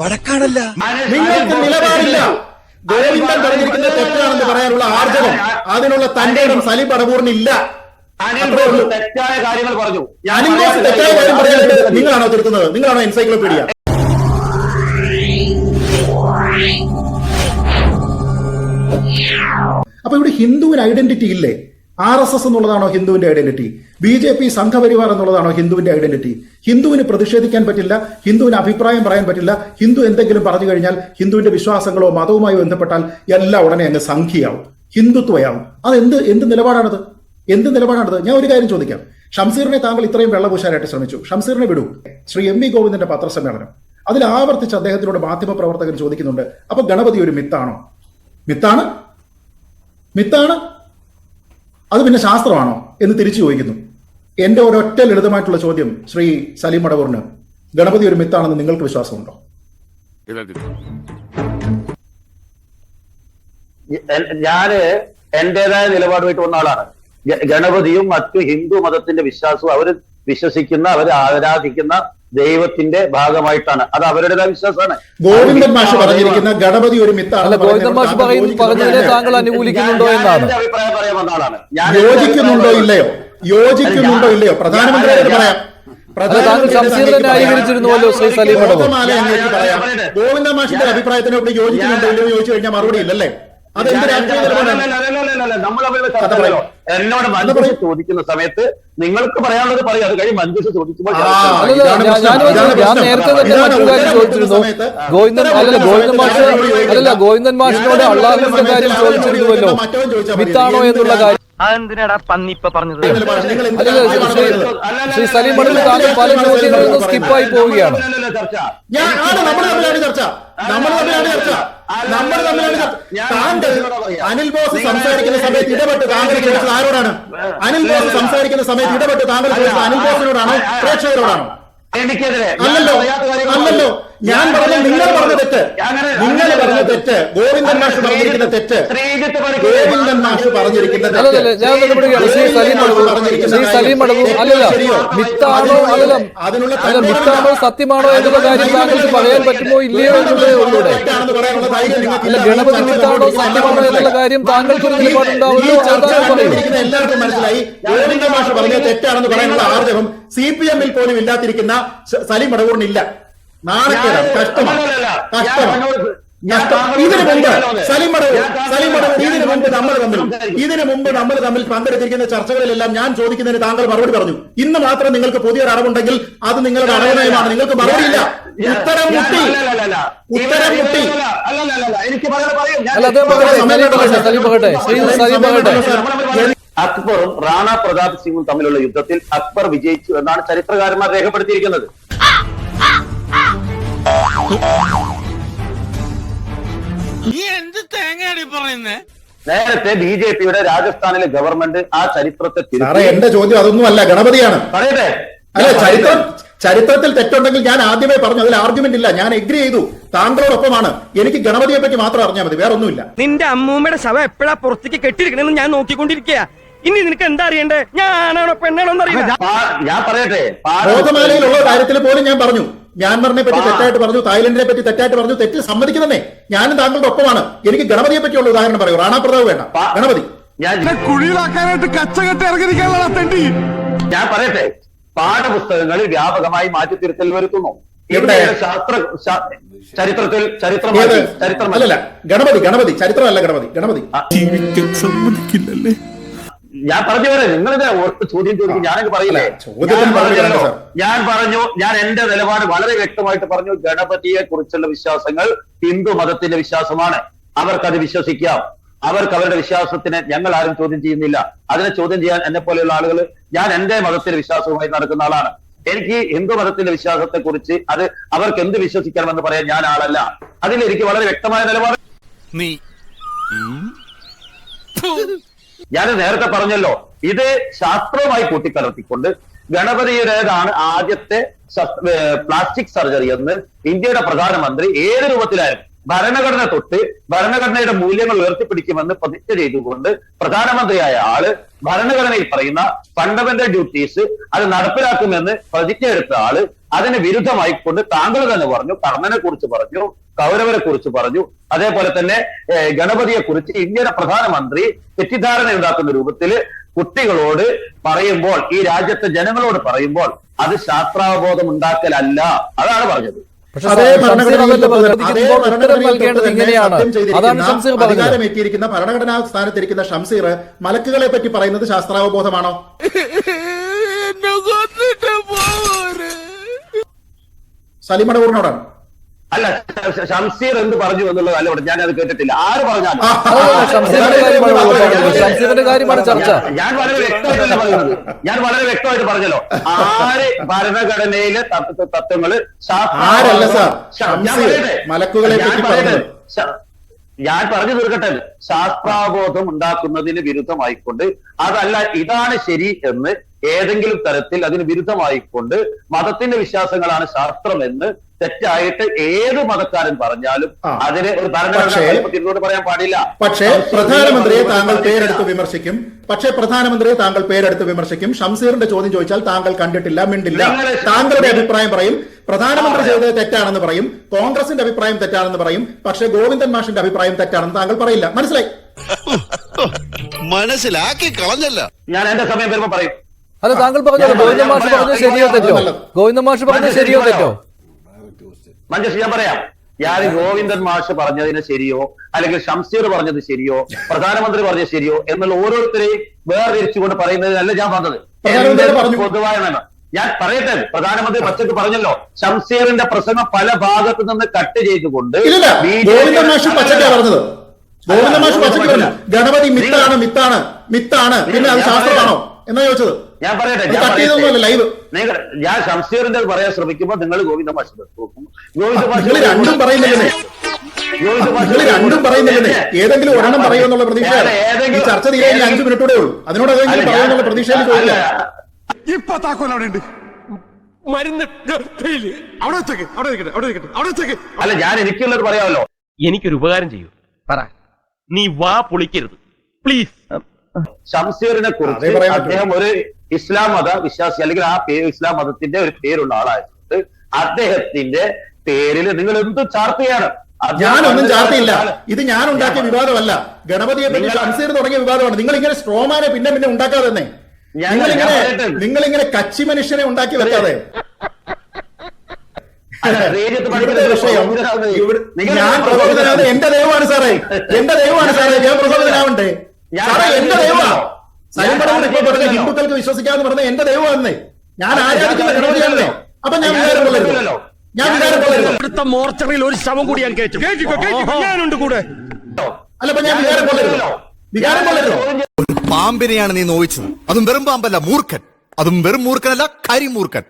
വടക്കാണല്ല. നിങ്ങൾക്ക് നിലപാടില്ല. ഗോവിന്ദൻ പറഞ്ഞിരിക്കുന്നത് തെറ്റാണെന്ന് പറയാനുള്ള ആർജവം. അതിനുള്ള തന്റെ ഇടം സലീം അത്രേ തെറ്റായ കാര്യങ്ങൾ പറഞ്ഞു. ഞാൻ അനിൽ ബോസ് പറയാത്ത തെറ്റായ കാര്യം പറയാനായിട്ട് നിങ്ങളാണോ തിരുത്തുന്നത്? നിങ്ങളാണോ എൻസൈക്ലോപീഡിയ? അപ്പൊ ഇവിടെ ഹിന്ദു ഒരു ഐഡന്റിറ്റി ഇല്ലേ? ആർ എസ് എസ് എന്നുള്ളതാണോ ഹിന്ദുവിന്റെ identity? B J P Sangh Parivar എന്നുള്ളതാണോ ഹിന്ദുവിന്റെ ഐഡന്റിറ്റി? ഹിന്ദുവിന് പ്രതിഷേധിക്കാൻ പറ്റില്ല ഹിന്ദുവിന് അഭിപ്രായം പറയാൻ പറ്റില്ല ഹിന്ദു എന്തെങ്കിലും പറഞ്ഞു കഴിഞ്ഞാൽ ഹിന്ദുവിന്റെ വിശ്വാസങ്ങളോ മതവുമായി ബന്ധപ്പെട്ടാൽ എല്ലാം ഉടനെ അങ്ങ് സംഖ്യയാവും ഹിന്ദുത്വയാവും. അത് എന്ത് എന്ത് നിലപാടാണത്? എന്ത് നിലപാടാണത്? ഞാൻ ഒരു കാര്യം ചോദിക്കാം. ഷംസീറിനെ താങ്കൾ ഇത്രയും വെള്ളപൂശാനായിട്ട് ശ്രമിച്ചു. ഷംസീറിനെ വിടൂ. ശ്രീ എം വി ഗോവിന്ദന്റെ പത്രസമ്മേളനം. അതിൽ ആവർത്തിച്ച് അദ്ദേഹത്തിനോട് മാധ്യമപ്രവർത്തകൻ ചോദിക്കുന്നുണ്ട്. അപ്പൊ ഗണപതി ഒരു മിത്താണോ? മിത്താണ്? മിത്താണ്? അത് പിന്നെ ശാസ്ത്രമാണോ എന്ന് തിരിച്ചു ചോദിക്കുന്നു. എന്റെ ഒരൊറ്റ ലളിതമായിട്ടുള്ള ചോദ്യം ശ്രീ സലീം മടവൂറിന്. ഗണപതി ഒരു മിത്താണെന്ന് നിങ്ങൾക്ക് വിശ്വാസമുണ്ടോ? ഞാൻ എന്റേതായ നിലപാടുമായിട്ട് വന്ന ആളാണ്. ഗണപതിയും മറ്റു ഹിന്ദു മതത്തിന്റെ വിശ്വാസവും അവർ വിശ്വസിക്കുന്ന അവർ ആരാധിക്കുന്ന ദൈവത്തിന്റെ ഭാഗമായിട്ടാണ്. അത് അവരുടേതായ വിശ്വാസമാണ്. ഗോവിന്ദൻ മാഷ് പറഞ്ഞിരിക്കുന്ന ഗണപതി ഒരു മിത്താണ് അല്ല, ഗോവിന്ദൻ മാഷ് പറഞ്ഞതിനെ താങ്കൾ അനുകൂലിക്കുന്നുണ്ടോ എന്നാണ്. അഭിപ്രായം പറയാൻ വന്ന ആളാണ് ഞാൻ യോജിക്കുന്നുണ്ടോ ഇല്ലയോ? യോജിക്കുന്നുണ്ടോ ഇല്ലയോ? പ്രധാനമന്ത്രിയോട് പറയാം. ഗോവിന്ദ മാഷിന്റെ അഭിപ്രായത്തിനോട് യോജിക്കുന്നുണ്ടോ ഇല്ലയോ ചോദിച്ചു കഴിഞ്ഞാൽ മറുപടി ഇല്ലല്ലേ? എന്നോട് മഞ്ജുഷ ചോദിക്കുന്ന സമയത്ത് നിങ്ങൾക്ക് പറയാനുള്ളത് പറയും. അത് കഴിഞ്ഞ് മഞ്ജുഷ ചോദിക്കുമ്പോൾ ഞാൻ. നേരത്തെ തന്നെ മറ്റൊരു കാര്യം ചോദിച്ചിരുന്നു. ഗോവിന്ദൻ അല്ലല്ല ഗോവിന്ദൻ മാഷ് അല്ലല്ല. ഗോവിന്ദൻ മാഷിനോട് അള്ളാഹുവിന്റെ കാര്യം ചോദിച്ചിരുന്നുവല്ലോ. വിത്താണോ എന്നുള്ള കാര്യം അതെന്തിനാടാ പന്നിപ്പ പറഞ്ഞത്? ശ്രീ- സലീം മടവൂർ താങ്കൾ പല ചോദ്യങ്ങളിൽ നിന്ന് സ്കിപ്പായി പോവുകയാണ്. അല്ലല്ലോ ചർച്ച. ഞാൻ ആണ് നമ്മൾ തമ്മിലാണ് ചർച്ച. നമ്മൾ തമ്മിലാണ് താങ്കൾ അനിൽ ബോസ് സംസാരിക്കുന്ന സമയത്ത് ഇടപെട്ട് താങ്കൾ ചോദിച്ചത് ആരോടാണ്? അനിൽ ബോസ് സംസാരിക്കുന്ന സമയത്ത് ഇടപെട്ട് താങ്കൾ ചോദിച്ചത് അനിൽ ബോസിനോടാണോ? പ്രേക്ഷകരോടാണോ? അല്ലല്ലോ അല്ലല്ലോ. ഞാൻ പറഞ്ഞ നിങ്ങൾ പറഞ്ഞ തെറ്റ്. അങ്ങനെ- നിങ്ങൾ പറഞ്ഞ തെറ്റ്. ഗോവിന്ദൻ മാഷ് പറഞ്ഞിരിക്കുന്ന തെറ്റ്. ഗോവിന്ദൻ മാഷ് പറഞ്ഞിരിക്കുന്ന അല്ലല്ല മിത്താണോ അതിനുള്ള അല്ല മിത്താണോ സത്യമാണോ എന്നുള്ള കാര്യം താങ്കൾക്ക് പറയാൻ പറ്റുമോ ഇല്ലയോ എന്നുള്ളതേ ഉള്ളൂടെ? തെറ്റാണെന്ന് പറയാനുള്ള ധൈര്യം നിങ്ങൾക്ക് അല്ല ഇല്ല. ഗണപതി മിത്താണോ സത്യമാണോ എന്നുള്ള കാര്യം താങ്കൾക്ക് ഒരു നിലപാടുണ്ടാവുമല്ലോ എല്ലാവർക്കും മനസ്സിലായി. ഗോവിന്ദ മാഷ് പറഞ്ഞത് തെറ്റാണെന്ന് പറയാനുള്ള ആർജവം സി പി എമ്മിൽ പോലും ഇല്ലാതിരിക്കുന്ന സലീം മടവൂറിന് ഇല്ല നാണക്കേടാണ് കഷ്ടമാണ് കഷ്ടമാണ് ഇതിനു മുമ്പ് ഇതിനു നമ്മൾ തമ്മിൽ ഇതിനു മുമ്പ് നമ്മൾ തമ്മിൽ പങ്കെടുത്തിരിക്കുന്ന ചർച്ചകളിലെല്ലാം ഞാൻ ചോദിക്കുന്നതിന് താങ്കൾ മറുപടി പറഞ്ഞു. ഇന്ന് മാത്രം നിങ്ങൾക്ക് പുതിയൊരു അറിവുണ്ടെങ്കിൽ അത് നിങ്ങളുടെ അറിവുമാണ് നിങ്ങൾക്ക് മറുപടിയില്ല. ഉത്തരം മുട്ടി. ഉത്തരം മുട്ടി. അക്ബറും റാണ പ്രതാപ് സിംഗും തമ്മിലുള്ള യുദ്ധത്തിൽ അക്ബർ വിജയിച്ചു എന്നാണ് ചരിത്രകാരന്മാർ രേഖപ്പെടുത്തിയിരിക്കുന്നത്. നേരത്തെ ബി ജെ പിയുടെ രാജസ്ഥാനിലെ ഗവൺമെന്റ് ആ ചരിത്രത്തെ സാറേ എന്റെ ചോദ്യം അതൊന്നും അല്ല ഗണപതിയാണ്. പറയട്ടെ. അല്ല ചരിത്രം ചരിത്രത്തിൽ തെറ്റുണ്ടെങ്കിൽ ഞാൻ ആദ്യമേ പറഞ്ഞു അതിൽ ആർഗ്യുമെന്റ് ഇല്ല. ഞാൻ എഗ്രി ചെയ്തു. താങ്കളോടൊപ്പമാണ്. എനിക്ക് ഗണപതിയെ പറ്റി മാത്രം അറിഞ്ഞാൽ മതി വേറെ ഒന്നുമില്ല നിന്റെ അമ്മൂമ്മയുടെ ശവം എപ്പോഴാ പുറത്തേക്ക് കെട്ടിയിരിക്കണെന്ന് ഞാൻ നോക്കിക്കൊണ്ടിരിക്കുക ഇനി നിനക്ക് എന്താ അറിയണ്ടേ? ഞാനാണോ പെണ്ണാണോ എന്നറിയില്ല ഞാൻ പറയട്ടെ. ബോധമാലയിലുള്ള കാര്യത്തിൽ പോലും ഞാൻ പറഞ്ഞു. മ്യാൻമറിനെ പറ്റി തെറ്റായിട്ട് പറഞ്ഞു തായ്ലൻഡിനെ പറ്റി തെറ്റായിട്ട് പറഞ്ഞു തെറ്റ് സമ്മതിക്കുന്നതന്നെ ഞാനും താങ്കളുടെ ഒപ്പമാണ് എനിക്ക് ഗണപതിയെ പറ്റിയുള്ള ഉദാഹരണം പറയൂ. റാണാ പ്രതാപ് വേണ്ട. ഗണപതി. ഞാൻ കുഴിയിലാക്കാനായിട്ട് കച്ചകെട്ട് ഞാൻ പറയട്ടെ പാഠപുസ്തകങ്ങൾ വ്യാപകമായി മാറ്റിത്തിരുത്തൽ വരുത്തുന്നു. എവിടെ? ഇന്ത്യയുടെ ശാസ്ത്ര ചരിത്രത്തിൽ ചരിത്രം മാറ്റി- ചരിത്രം മാറ്റി. അല്ലല്ല ഗണപതി ഗണപതി ചരിത്രമല്ല ഗണപതി ഗണപതി. ഞാൻ പറഞ്ഞു പോലെ നിങ്ങളിത് ഓർത്ത് ചോദ്യം ചോദിക്കും ഞാനൊക്കെ പറയില്ലേ. ഞാൻ പറഞ്ഞു ഞാൻ എന്റെ നിലപാട് വളരെ വ്യക്തമായിട്ട് പറഞ്ഞു ഗണപതിയെ കുറിച്ചുള്ള വിശ്വാസങ്ങൾ ഹിന്ദു മതത്തിന്റെ വിശ്വാസമാണ്. അവർക്കത് വിശ്വസിക്കാം. അവർക്ക് അവരുടെ വിശ്വാസത്തിനെ ഞങ്ങൾ ആരും ചോദ്യം ചെയ്യുന്നില്ല. അതിനെ ചോദ്യം ചെയ്യാൻ എന്നെ പോലെയുള്ള ആളുകൾ ഞാൻ എന്റെ മതത്തിന്റെ വിശ്വാസവുമായി നടക്കുന്ന ആളാണ്. എനിക്ക് ഹിന്ദു മതത്തിന്റെ വിശ്വാസത്തെ കുറിച്ച് അത് അവർക്ക് എന്ത് വിശ്വസിക്കണമെന്ന് പറയാൻ ഞാൻ ആളല്ല. അതിൽ എനിക്ക് വളരെ വ്യക്തമായ നിലപാട് നീ ഞാൻ നേരത്തെ പറഞ്ഞല്ലോ ഇത് ശാസ്ത്രവുമായി കൂട്ടിക്കലർത്തിക്കൊണ്ട് ഗണപതിയുടേതാണ് ആദ്യത്തെ പ്ലാസ്റ്റിക് സർജറി എന്ന് ഇന്ത്യയുടെ പ്രധാനമന്ത്രി ഏത് രൂപത്തിലായാലും ഭരണഘടന തൊട്ട് ഭരണഘടനയുടെ മൂല്യങ്ങൾ ഉയർത്തിപ്പിടിക്കുമെന്ന് പ്രതിജ്ഞ ചെയ്തുകൊണ്ട് പ്രധാനമന്ത്രിയായ ആൾ ഭരണഘടനയിൽ പറയുന്ന ഫണ്ടമെന്റൽ ഡ്യൂട്ടീസ് അത് നടപ്പിലാക്കുമെന്ന് പ്രതിജ്ഞ എടുത്ത ആൾ അതിന് വിരുദ്ധമായിക്കൊണ്ട് താങ്കൾ തന്നെ പറഞ്ഞു കർണനെ കുറിച്ച് പറഞ്ഞു കൗരവരെ കുറിച്ച് പറഞ്ഞു. അതേപോലെ തന്നെ ഗണപതിയെ കുറിച്ച് ഇന്ത്യയുടെ പ്രധാനമന്ത്രി തെറ്റിദ്ധാരണ ഉണ്ടാക്കുന്ന രൂപത്തിൽ കുട്ടികളോട് പറയുമ്പോൾ ഈ രാജ്യത്തെ ജനങ്ങളോട് പറയുമ്പോൾ അത് ശാസ്ത്രാവബോധം ഉണ്ടാക്കലല്ല അതാണ് പറഞ്ഞത്. അധികാരമേറ്റിയിരിക്കുന്ന ഭരണഘടനാ സ്ഥാനത്തിരിക്കുന്ന ഷംസീർ മലക്കുകളെ പറ്റി പറയുന്നത് ശാസ്ത്രാവബോധമാണോ? സലിമടകൂറിനോടാണ് അല്ല ഷംസീർ എന്ത് പറഞ്ഞു എന്നുള്ളത് അല്ല ഞാൻ അത് കേട്ടിട്ടില്ല ആര് പറഞ്ഞാലും ഞാൻ- വളരെ ഞാൻ വളരെ വ്യക്തമായിട്ട് പറഞ്ഞല്ലോ ആര് ഭരണഘടനയിലെ തത്വ- തത്വങ്ങൾ? ഞാൻ ഞാൻ പറഞ്ഞു തീർക്കട്ടെ ശാസ്ത്രാബോധം ഉണ്ടാക്കുന്നതിന് വിരുദ്ധമായിക്കൊണ്ട് അതല്ല ഇതാണ് ശരി എന്ന് ഏതെങ്കിലും തരത്തിൽ അതിന് വിരുദ്ധമായിക്കൊണ്ട് മതത്തിന്റെ വിശ്വാസങ്ങളാണ് ശാസ്ത്രം എന്ന് തെറ്റായിട്ട് ഏത് മതക്കാരൻ പറഞ്ഞാലും. അതിന് ഒരു ഭരണഘടന പക്ഷേ- പറയാൻ പാടില്ല. പക്ഷേ പ്രധാനമന്ത്രിയെ താങ്കൾ പേരെടുത്ത് വിമർശിക്കും. പക്ഷേ പ്രധാനമന്ത്രിയെ താങ്കൾ പേരെടുത്ത് വിമർശിക്കും. ഷംസീറിന്റെ ചോദ്യം ചോദിച്ചാൽ താങ്കൾ കണ്ടിട്ടില്ല മിണ്ടില്ല. താങ്കളുടെ അഭിപ്രായം പറയും. പ്രധാനമന്ത്രി ചെയ്തത് തെറ്റാണെന്ന് പറയും. കോൺഗ്രസിന്റെ അഭിപ്രായം തെറ്റാണെന്ന് പറയും. പക്ഷേ ഗോവിന്ദൻ മാഷിന്റെ അഭിപ്രായം തെറ്റാണെന്ന് താങ്കൾ പറയില്ല. മനസ്സിലായി? മനസ്സിലാക്കി കളഞ്ഞല്ല. ഞാൻ എന്റെ സമയം വരുമ്പോ പറയും. അല്ല താങ്കൾ പറഞ്ഞത് ഗോവിന്ദ മാഷ് പറഞ്ഞത് ശരിയോ തെറ്റോ? ഗോവിന്ദ മാഷ് പറഞ്ഞത് ശരിയോ തെറ്റോ? മഞ്ജേഷ് ഞാൻ പറയാം. ഞാൻ ഗോവിന്ദൻ മാഷ് പറഞ്ഞതിന് ശരിയോ അല്ലെങ്കിൽ ഷംസീർ പറഞ്ഞത് ശരിയോ പ്രധാനമന്ത്രി പറഞ്ഞത് ശരിയോ എന്നുള്ള ഓരോരുത്തരെയും വേർതിരിച്ചുകൊണ്ട് പറയുന്നതിനല്ല ഞാൻ വന്നത് പൊതുവായാണ് പൊതുവായ ഞാൻ പറയട്ടെ പ്രധാനമന്ത്രി പച്ചക്ക് പറഞ്ഞല്ലോ. ഷംസീറിന്റെ പ്രസംഗം പല ഭാഗത്തു നിന്ന് കട്ട് ചെയ്തുകൊണ്ട് ഇല്ലില്ല ഗോവിന്ദൻ മാഷ് പച്ചക്കാ പറഞ്ഞത്. ഗോവിന്ദൻ മാഷ് പച്ചക്ക് പറഞ്ഞു ഗണപതി മിത്താണ് മിത്താണ് മിത്താണ് പിന്നെ അത് ശാസ്ത്രമാണോ? എന്നാ ചോദിച്ചത്? ഞാൻ പറയട്ടെ ഞാൻ കട്ട് ലൈവ് നിങ്ങൾ ഞാൻ ഷംസീറിന്റെ പറയാൻ ശ്രമിക്കുമ്പോൾ നിങ്ങൾ ഗോവിന്ദ ഭാഷ നോക്കും ഗോവിന്ദ മാഷ് രണ്ടും പറയുന്നില്ലേ ഗോവിന്ദ മാഷ് രണ്ടും പറയുന്നില്ലേ ഏതെങ്കിലും ഒരെണ്ണം പറയുമെന്നുള്ള ചർച്ച അഞ്ചു മിനിറ്റോടെ ഉള്ളൂ. അതിനോട് അല്ല, ഏതെങ്കിലും ഞാൻ- പറയുമെന്നുള്ള പ്രതീക്ഷയിൽ ചോദില്ല ഇപ്പൊ താക്കോൽ അവിടെ ഉണ്ട്. മരുന്ന് അവിടെ വെച്ചേക്ക് അവിടെ നിൽക്കട്ടെ അവിടെ നിൽക്കട്ടെ അവിടെ വെച്ചേക്ക്. അല്ല ഞാൻ എനിക്കുള്ളത് പറയാമല്ലോ. എനിക്കൊരു ഉപകാരം ചെയ്യൂ. പറ. നീ വാ പൊളിക്കരുത്. പ്ലീസ് ഷംസീറിനെ കുറിച്ച് അദ്ദേഹം ഒരു ഇസ്ലാം മത വിശ്വാസി അല്ലെങ്കിൽ ആ പേര് ഇസ്ലാം മതത്തിന്റെ ഒരു പേരുള്ള ആളായതുകൊണ്ട് അദ്ദേഹത്തിന്റെ പേരിൽ നിങ്ങൾ എന്ത് ചാർത്തുകയാണ് ഞാനൊന്നും ചാർത്തിയില്ല. ഇത് ഞാൻ ഉണ്ടാക്കിയ വിവാദമല്ല. ഗണപതിയെ പറ്റി ഷംസീർ തുടങ്ങിയ വിവാദമാണ്. നിങ്ങൾ ഇങ്ങനെ സ്ട്രോമാനെ പിന്നെ പിന്നെ ഉണ്ടാക്കാതെ തന്നെ. നിങ്ങളിങ്ങനെ നിങ്ങളിങ്ങനെ കച്ചി മനുഷ്യനെ ഉണ്ടാക്കി വെക്കാതെ. ഞാൻ പ്രബോധനാവുന്നത് എന്റെ ദൈവമാണ് സാറേ. എന്റെ ദൈവമാണ് സാറേ. ഞാൻ പ്രബോധനാവണ്ടേ എന്റെ ദൈവമാ. ഞാൻ സൈബടവൻ ഇപ്പൊ പറഞ്ഞ. ഹിന്ദുക്കൾക്ക് വിശ്വസിക്കാന്ന് പറഞ്ഞ എന്റെ ദൈവമാണെന്നേ. ഞാൻ ഞാൻ ആരാധിക്കുന്ന ഗണപതിയാണല്ലോ. അപ്പൊ ഞാൻ പറഞ്ഞില്ലല്ലോ. ഞാൻ കൊള്ളരുത്. ഇവിടുത്തെ മോർച്ചറിയിൽ ഒരു ശവം കൂടി ഞാൻ കേട്ടു. ഞാനുണ്ട് കൂടെ. അല്ല അപ്പൊ ഞാൻ വികാരം കൊള്ളരുത്. വികാരം കൊള്ളരുതോ. പാമ്പിനെയാണ് നീ നോവിച്ചത്. അതും വെറും പാമ്പല്ല മൂർഖൻ. അതും വെറും മൂർഖനല്ല കരിമൂർഖൻ.